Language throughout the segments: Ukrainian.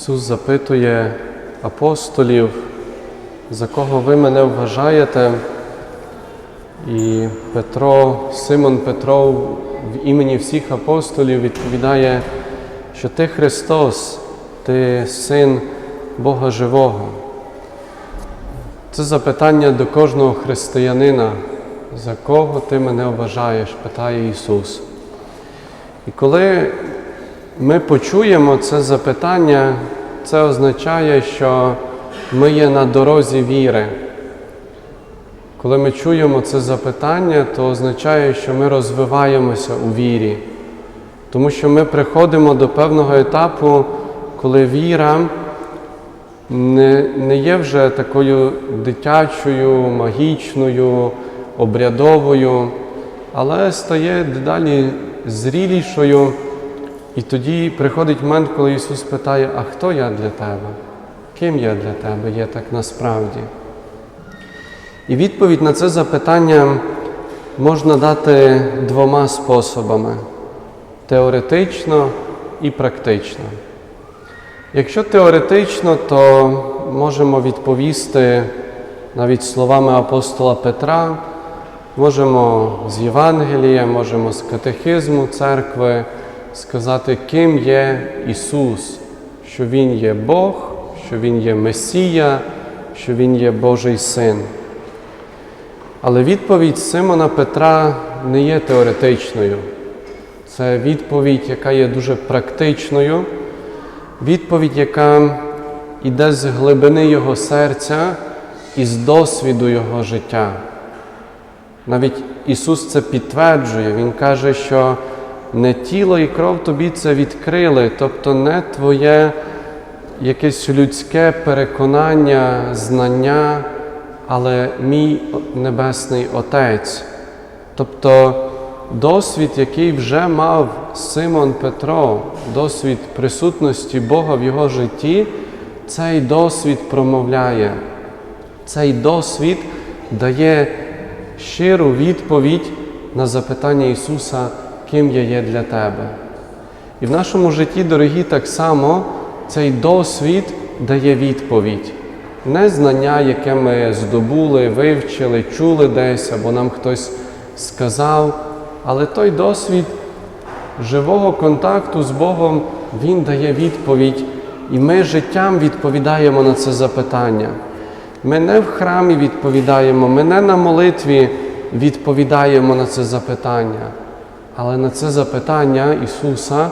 Ісус запитує апостолів, за кого ви мене вважаєте. І Петро, Симон Петро в імені всіх апостолів відповідає, що ти Христос, ти син Бога Живого. Це запитання до кожного християнина, за кого ти мене вважаєш, питає Ісус. І коли ми почуємо це запитання, це означає, що ми є на дорозі віри. Коли ми чуємо це запитання, то означає, що ми розвиваємося у вірі, тому що ми приходимо до певного етапу, коли віра не, не є вже такою дитячою, магічною, обрядовою, але стає дедалі зрілішою. І тоді приходить момент, коли Ісус питає, а хто я для тебе? Ким я для тебе є так насправді? І відповідь на це запитання можна дати двома способами теоретично і практично. Якщо теоретично, то можемо відповісти навіть словами апостола Петра, можемо з Євангелія, можемо з катехизму церкви сказати, ким є Ісус, що Він є Бог, що Він є Месія, що Він є Божий Син. Але відповідь Симона Петра не є теоретичною. Це відповідь, яка є дуже практичною, відповідь, яка йде з глибини його серця і з досвіду його життя. Навіть Ісус це підтверджує, Він каже, що не тіло і кров тобі це відкрили, тобто не твоє якесь людське переконання, знання, але мій Небесний Отець. Тобто досвід, який вже мав Симон Петро, досвід присутності Бога в його житті, цей досвід промовляє. Цей досвід дає щиру відповідь на запитання Ісуса, ким я є для Тебе. І в нашому житті, дорогі, так само цей досвід дає відповідь. Не знання, яке ми здобули, вивчили, чули десь, або нам хтось сказав, але той досвід живого контакту з Богом, він дає відповідь, і ми життям відповідаємо на це запитання. Ми не в храмі відповідаємо, ми не на молитві відповідаємо на це запитання, але на це запитання Ісуса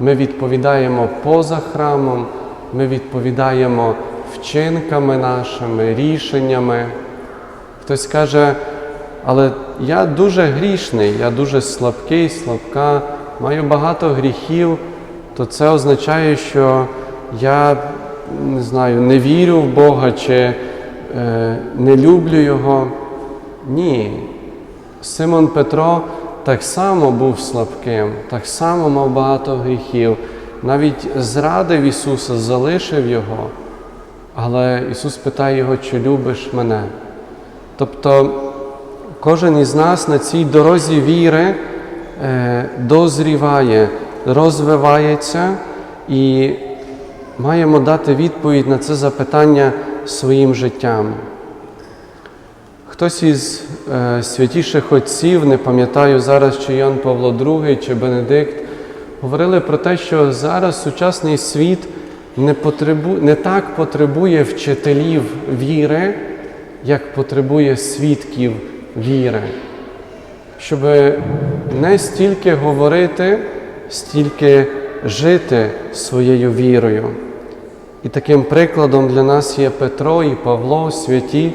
ми відповідаємо поза храмом, ми відповідаємо вчинками нашими, рішеннями. Хтось каже, але я дуже грішний, я дуже слабкий, слабка, маю багато гріхів, то це означає, що я не знаю, не вірю в Бога чи е, не люблю Його. Ні. Симон Петро так само був слабким, так само мав багато гріхів, навіть зрадив Ісуса, залишив Його. Але Ісус питає його, чи любиш мене. Тобто кожен із нас на цій дорозі віри е, дозріває, розвивається і маємо дати відповідь на це запитання своїм життям. Хтось із е, святіших отців, не пам'ятаю зараз, чи Ян Павло II, чи Бенедикт, говорили про те, що зараз сучасний світ не, потребу, не так потребує вчителів віри, як потребує свідків віри. Щоб не стільки говорити, стільки жити своєю вірою. І таким прикладом для нас є Петро і Павло, святі,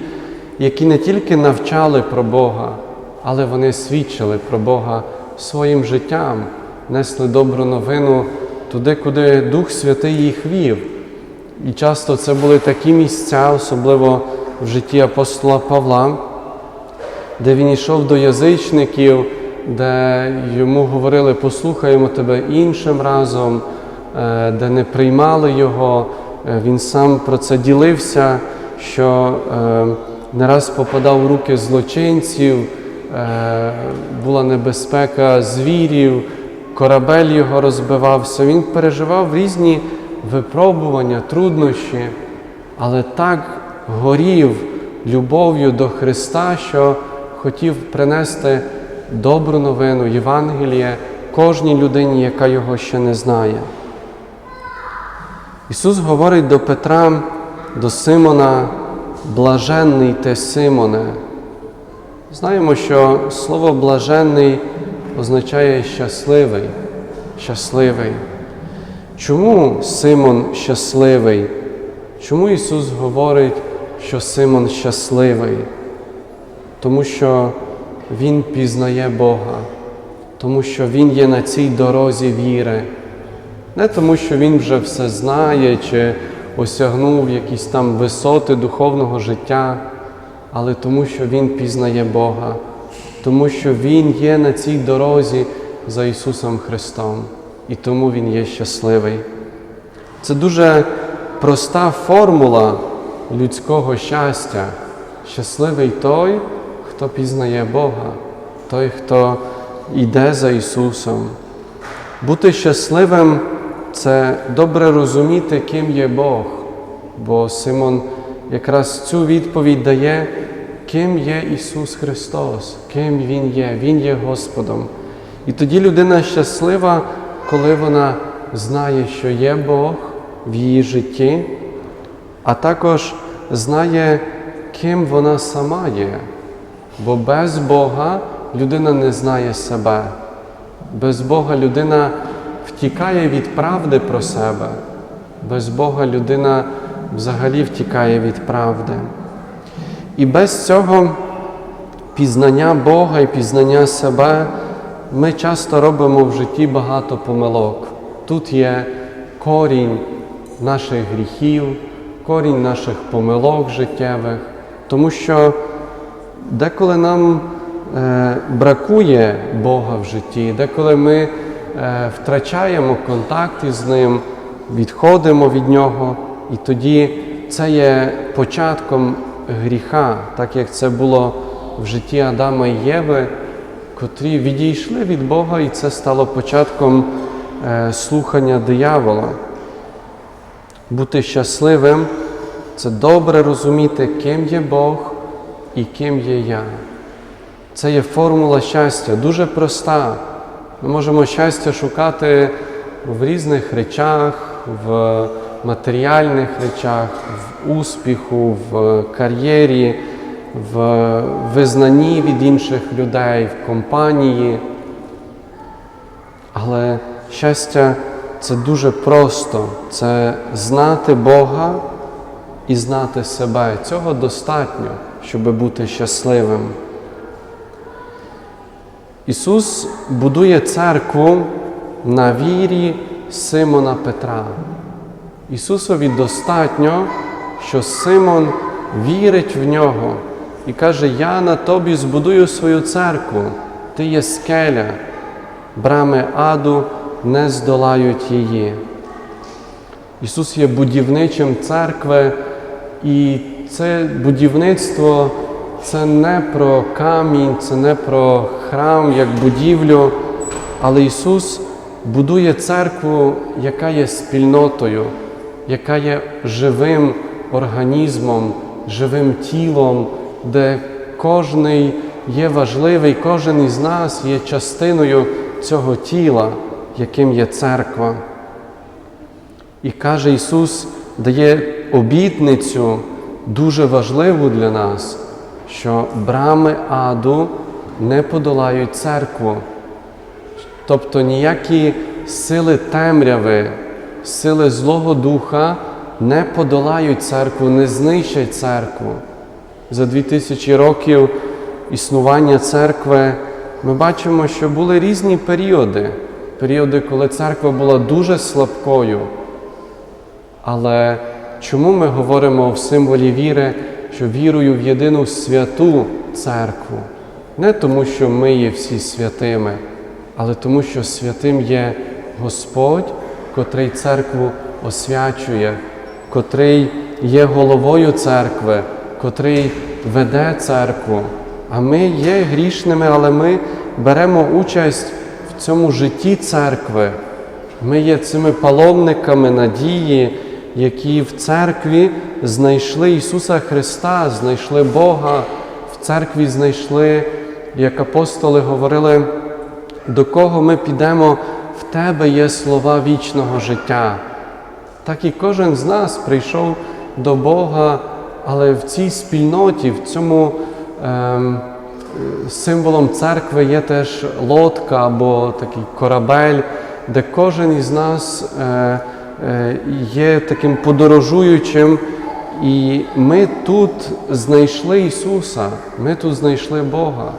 які не тільки навчали про Бога, але вони свідчили про Бога своїм життям, несли добру новину туди, куди Дух Святий їх вів. І часто це були такі місця, особливо в житті апостола Павла, де він йшов до язичників, де йому говорили, послухаємо тебе іншим разом, е, де не приймали його. Е, Він сам про це ділився, що е, не раз попадав в руки злочинців, була небезпека звірів, корабель його розбивався. Він переживав різні випробування, труднощі, але так горів любов'ю до Христа, що хотів принести добру новину, Євангеліє кожній людині, яка його ще не знає. Ісус говорить до Петра, до Симона, блаженний ти Симоне. Знаємо, що слово блаженний означає щасливий, щасливий. Чому Симон щасливий? Чому Ісус говорить, що Симон щасливий? Тому що Він пізнає Бога, тому що Він є на цій дорозі віри. Не тому, що він вже все знає чи осягнув якісь там висоти духовного життя, але тому, що він пізнає Бога, тому що Він є на цій дорозі за Ісусом Христом, і тому Він є щасливий. Це дуже проста формула людського щастя. Щасливий той, хто пізнає Бога, той, хто йде за Ісусом. Бути щасливим це добре розуміти, ким є Бог, бо Симон якраз цю відповідь дає, ким є Ісус Христос, ким Він є, Він є Господом. І тоді людина щаслива, коли вона знає, що є Бог в її житті, а також знає, ким вона сама є. Бо без Бога людина не знає себе. Без Бога людина втікає від правди про себе. Без Бога людина взагалі втікає від правди. І без цього пізнання Бога і пізнання себе ми часто робимо в житті багато помилок. Тут є корінь наших гріхів, корінь наших помилок життєвих, тому що деколи нам е, бракує Бога в житті, деколи ми втрачаємо контакт із Ним, відходимо від Нього, і тоді це є початком гріха, так як це було в житті Адама і Єви, котрі відійшли від Бога, і це стало початком е, слухання диявола. Бути щасливим це добре розуміти, ким є Бог і ким є я. Це є формула щастя, дуже проста. Ми можемо щастя шукати в різних речах, в матеріальних речах, в успіху, в кар'єрі, в визнанні від інших людей, в компанії. Але щастя це дуже просто. Це знати Бога і знати себе. Цього достатньо, щоб бути щасливим. Ісус будує церкву на вірі Симона Петра. Ісусові достатньо, що Симон вірить в нього і каже: Я на тобі збудую свою церкву, ти є скеля, брами аду не здолають її. Ісус є будівничим церкви, і це будівництво це не про камінь, це не про храм як будівлю, але Ісус будує церкву, яка є спільнотою, яка є живим організмом, живим тілом, де кожний є важливий, кожен із нас є частиною цього тіла, яким є церква. І каже Ісус, дає обітницю дуже важливу для нас, що брами аду не подолають церкву. Тобто ніякі сили темряви, сили Злого Духа не подолають церкву, не знищать церкву. За дві тисячі років існування церкви ми бачимо, що були різні періоди. Періоди, коли церква була дуже слабкою. Але чому ми говоримо в символі віри, що вірую в єдину святу церкву? Не тому, що ми є всі святими, але тому, що святим є Господь, котрий церкву освячує, котрий є головою церкви, котрий веде церкву. А ми є грішними, але ми беремо участь в цьому житті церкви. Ми є цими паломниками надії, які в церкві знайшли Ісуса Христа, знайшли Бога, в церкві знайшли, як апостоли говорили, до кого ми підемо, в Тебе є слова вічного життя. Так і кожен з нас прийшов до Бога, але в цій спільноті, в цьому е, символом церкви є теж лодка або такий корабель, де кожен із нас е, є таким подорожуючим, і ми тут знайшли Ісуса, ми тут знайшли Бога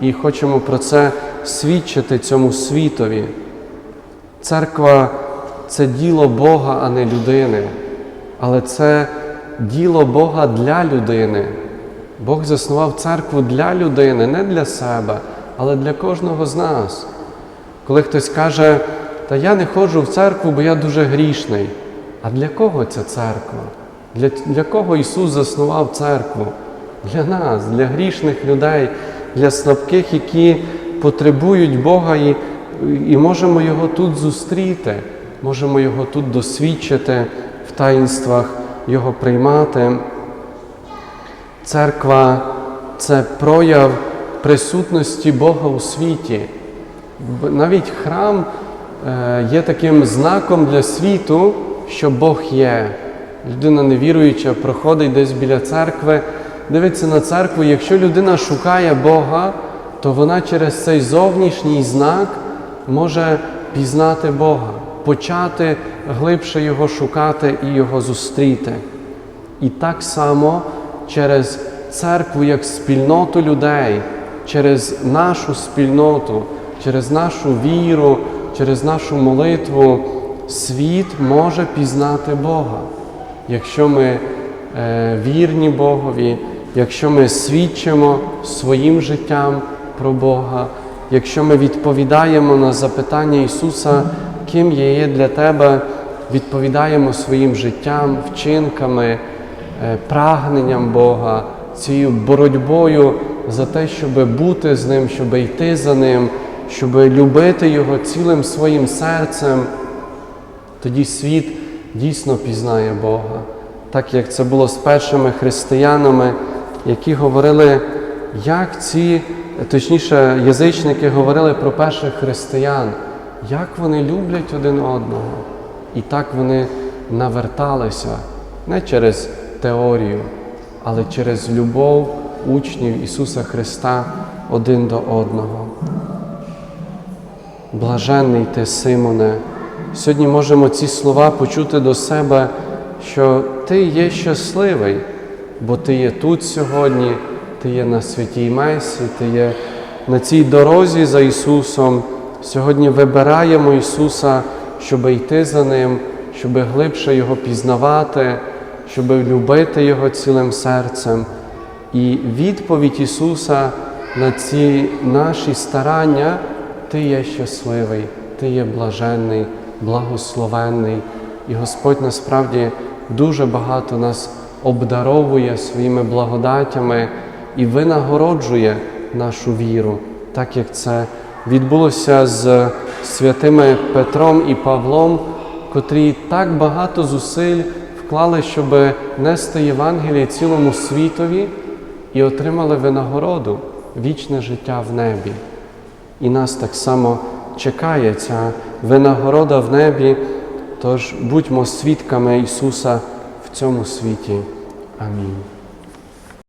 і хочемо про це свідчити цьому світові. Церква це діло Бога, а не людини. Але це діло Бога для людини. Бог заснував церкву для людини, не для себе, але для кожного з нас. Коли хтось каже, та я не ходжу в церкву, бо я дуже грішний. А для кого ця церква? Для, для кого Ісус заснував церкву? Для нас, для грішних людей, для слабких, які потребують Бога і, і можемо Його тут зустріти, можемо Його тут досвідчити в таїнствах, Його приймати. Церква це прояв присутності Бога у світі. Навіть храм є таким знаком для світу, що Бог є. Людина невіруюча проходить десь біля церкви, дивиться на церкву. Якщо людина шукає Бога, то вона через цей зовнішній знак може пізнати Бога, почати глибше Його шукати і Його зустріти. І так само через церкву як спільноту людей, через нашу спільноту, через нашу віру, через нашу молитву світ може пізнати Бога. Якщо ми е, вірні Богові, якщо ми свідчимо своїм життям про Бога, якщо ми відповідаємо на запитання Ісуса, ким я є для тебе, відповідаємо своїм життям, вчинками, е, прагненням Бога, цією боротьбою за те, щоб бути з Ним, щоб йти за Ним, щоб любити Його цілим своїм серцем, тоді світ дійсно пізнає Бога, так як це було з першими християнами, які говорили, як ці, точніше, язичники говорили про перших християн, як вони люблять один одного. І так вони наверталися не через теорію, але через любов учнів Ісуса Христа один до одного. Блаженний ти, Симоне, сьогодні можемо ці слова почути до себе, що ти є щасливий, бо ти є тут сьогодні, ти є на святій Месі, ти є на цій дорозі за Ісусом. Сьогодні вибираємо Ісуса, щоб йти за Ним, щоб глибше Його пізнавати, щоб любити Його цілим серцем. І відповідь Ісуса на ці наші старання Ти є щасливий, Ти є блаженний, благословенний. І Господь насправді дуже багато нас обдаровує своїми благодатями і винагороджує нашу віру, так як це відбулося з святими Петром і Павлом, котрі так багато зусиль вклали, щоб нести Євангеліє цілому світові і отримали винагороду вічне життя в небі. І нас так само чекає ця винагорода в небі, тож будьмо свідками Ісуса в цьому світі. Амінь.